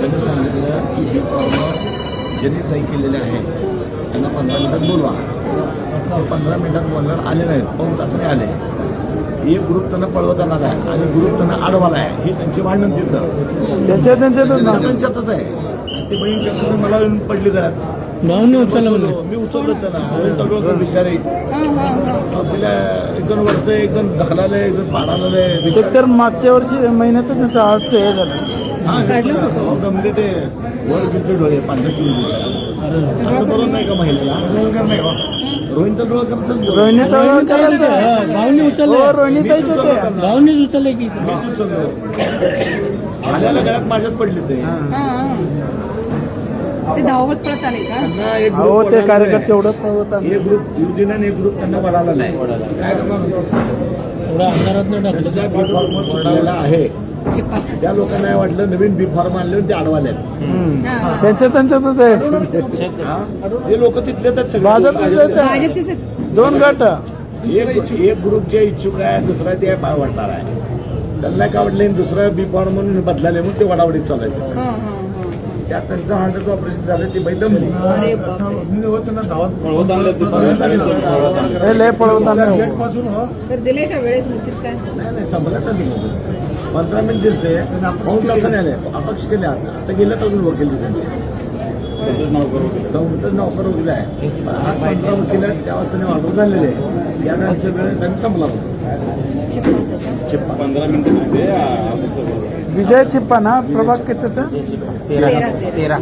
त्यांनी सांगितलं की बी फॉर्म ज्यांनी सही केलेले आहेत त्यांना पंधरा मिनिटात बोलवा. पंधरा मिनिटात बोलणार आले नाहीत पाऊन तासाने आले. एक ग्रुप त्यांना पळवत आला आहे आणि ग्रुप त्यांना अडवाला आहे ही त्यांची भांडण तिथं. त्यांच्या त्यांच्यातच आहे. ते बहीण चक्कर मला येऊन पडली घरात. मी उचललं त्यांना तळवळकर विचारे हां हां हां तिला एक जण वरतं एक जण ढकलालं एक जण पाडालं एक तर मागच्या वर्षी महिन्यातच असं आर्टचं हे झालं. काढलं फोटो? म्हणजे ते वर डोळे पांढरे असं बरोबर नाही का महिलेला रोहित तळवळकरच रोहिणी तळवळकर हा, भाऊने हो उचललं रोहिणी ताईच होते भाऊनेच उचललं की. मी सुचवलं आल्याला गळ्यात माझ्याच पडले ते. हा. हां हां. ते धावत पळत आले का? त्यांना एक अहो ग्रुप ते वळालेला कार्यकर्ते आहे. एवढं पळवत आले. एक ग्रुप एक त्यांना वळाला नाही. काय करणार? थोडं अंधारात टाकलं आहे. त्या लोकांना वाटलं नवीन बी फॉर्म आणले आणि ते अडवाले. हां, हां. त्यांच्या त्यांच्यातच आहे. हा? ते लोक तिथलेच आहेत आहेत. दोन गट. एक एक ग्रुप जे इच्छुक आहे दुसरा ते पाय वाटणार आहे. त्यांना काय वाटलं दुसरा बी फॉर्म म्हणून बदलाले म्हणून ते वडावडीत चालायचं. हां हां हां त्यात त्यांचं हार्टचं ऑपरेशन झालं ती का वेळेत नक्कीच काय? नाही संपलं पंधरा मिनिट दिलते पाऊन तासाने आले अपक्ष केले आता आता गेल्यात अजून वकील त्यांचे संतोष नौकर वकील आहे आज पंधरा वकील आहेत त्या वाजता ऑर्डर झालेले आहे या त्यांचं वेळ त्यांनी संपला होता पंधरा मिनिटं विजय चिप्पा ना प्रभाग कितीचा तेरा तेरा तेरा